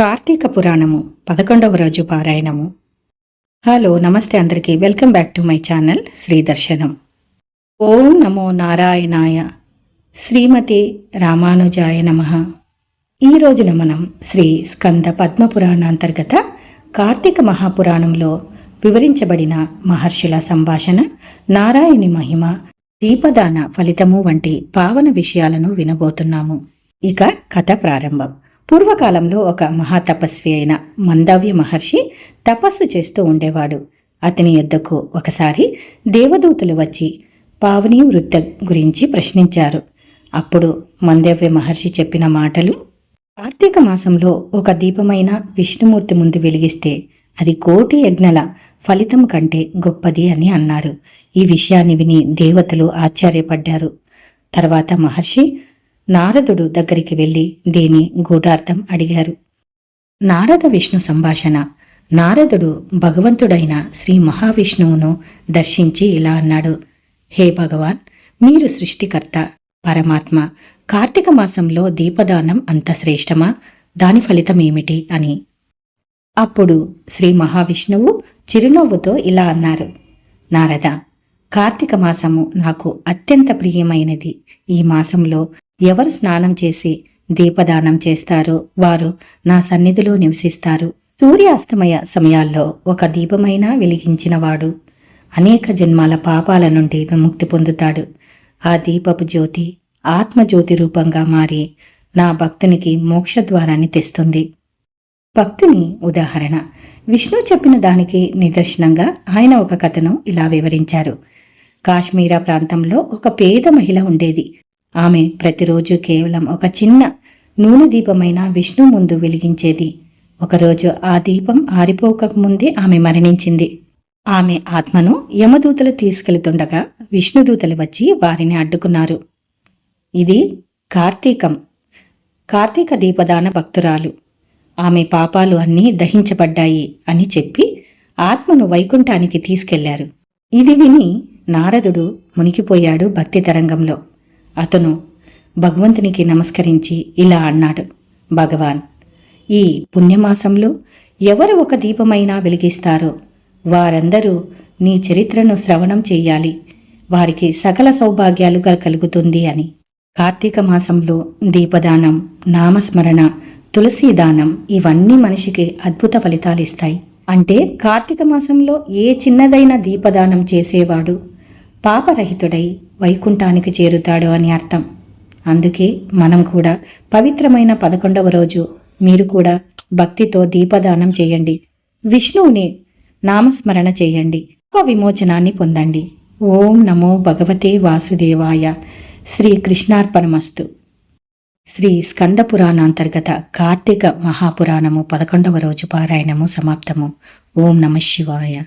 కార్తీక పురాణము పదకొండవ రోజు పారాయణము. హలో నమస్తే అందరికీ. Welcome back to my channel Sri Darshanam. ఓం నమో నారాయణాయ. శ్రీమతి రామానుజాయ నమ. ఈ రోజున మనం శ్రీ స్కంద పద్మపురాణ అంతర్గత కార్తీక మహాపురాణంలో వివరించబడిన మహర్షుల సంభాషణ నారాయణి మహిమ దీపదాన ఫలితము వంటి పావన విషయాలను వినబోతున్నాము. ఇక కథ ప్రారంభం. పూర్వకాలంలో ఒక మహాతపస్వి అయిన మందవ్య మహర్షి తపస్సు చేస్తూ ఉండేవాడు. అతని యొద్దకు ఒకసారి దేవదూతలు వచ్చి పావని వృద్ధ గురించి ప్రశ్నించారు. అప్పుడు మందవ్య మహర్షి చెప్పిన మాటలు కార్తీక మాసంలో ఒక దీపమైన విష్ణుమూర్తి ముందు వెలిగిస్తే అది కోటి యజ్ఞల ఫలితం కంటే గొప్పది అని అన్నారు. ఈ విషయాన్ని విని దేవతలు ఆశ్చర్యపడ్డారు. తర్వాత మహర్షి నారదుడు దగ్గరికి వెళ్ళి దీని గూఢార్థం అడిగారు. నారద విష్ణు సంభాషణ. నారదుడు భగవంతుడైన శ్రీ మహావిష్ణువును దర్శించి ఇలా అన్నాడు. హే భగవాన్ మీరు సృష్టికర్త పరమాత్మ. కార్తీక మాసంలో దీపదానం అంత శ్రేష్టమా? దాని ఫలితమేమిటి అని. అప్పుడు శ్రీ మహావిష్ణువు చిరునవ్వుతో ఇలా అన్నారు. నారద కార్తీక మాసము నాకు అత్యంత ప్రియమైనది. ఈ మాసంలో ఎవరు స్నానం చేసి దీపదానం చేస్తారు? వారు నా సన్నిధిలో నివసిస్తారు. సూర్యాస్తమయ సమయాల్లో ఒక దీపమైనా వెలిగించినవాడు అనేక జన్మాల పాపాల నుండి విముక్తి పొందుతాడు. ఆ దీపపు జ్యోతి ఆత్మజ్యోతి రూపంగా మారి నా భక్తునికి మోక్షద్వారాన్ని తెస్తుంది. భక్తుని ఉదాహరణ. విష్ణు చెప్పిన దానికి నిదర్శనంగా ఆయన ఒక కథను ఇలా వివరించారు. కాశ్మీరా ప్రాంతంలో ఒక పేద మహిళ ఉండేది. ఆమె ప్రతిరోజు కేవలం ఒక చిన్న నూనె దీపమైన విష్ణు ముందు వెలిగించేది. ఒకరోజు ఆ దీపం ఆరిపోకముందే ఆమె మరణించింది. ఆమె ఆత్మను యమదూతలు తీసుకెళ్తుండగా విష్ణుదూతలు వచ్చి వారిని అడ్డుకున్నారు. ఇది కార్తీకం. కార్తీక దీపదాన భక్తురాలు. ఆమె పాపాలు అన్నీ దహించబడ్డాయి అని చెప్పి ఆత్మను వైకుంఠానికి తీసుకెళ్ళారు. ఇది విని నారదుడు మునిగిపోయాడు భక్తి తరంగంలో అతను భగవంతునికి నమస్కరించి ఇలా అన్నాడు భగవాన్ ఈ పుణ్యమాసంలో ఎవరు ఒక దీపమైనా వెలిగిస్తారో వారందరూ నీ చరిత్రను శ్రవణం చెయ్యాలి. వారికి సకల సౌభాగ్యాలు కలుగుతుంది అని. కార్తీక మాసంలో దీపదానం నామస్మరణ తులసీదానం ఇవన్నీ మనిషికి అద్భుత ఫలితాలిస్తాయి. అంటే కార్తీక మాసంలో ఏ చిన్నదైన దీపదానం చేసేవాడు పాపరహితుడై వైకుంఠానికి చేరుతాడు అని అర్థం. అందుకే మనం కూడా పవిత్రమైన పదకొండవ రోజు మీరు కూడా భక్తితో దీపదానం చేయండి. విష్ణువుని నామస్మరణ చేయండి. పాప విమోచనాన్ని పొందండి. ఓం నమో భగవతే వాసుదేవాయ. శ్రీ కృష్ణార్పణమస్తు. శ్రీ స్కంద పురాణాంతర్గత కార్తీక మహాపురాణము పదకొండవ రోజు పారాయణము సమాప్తము. ఓం నమ శివాయ.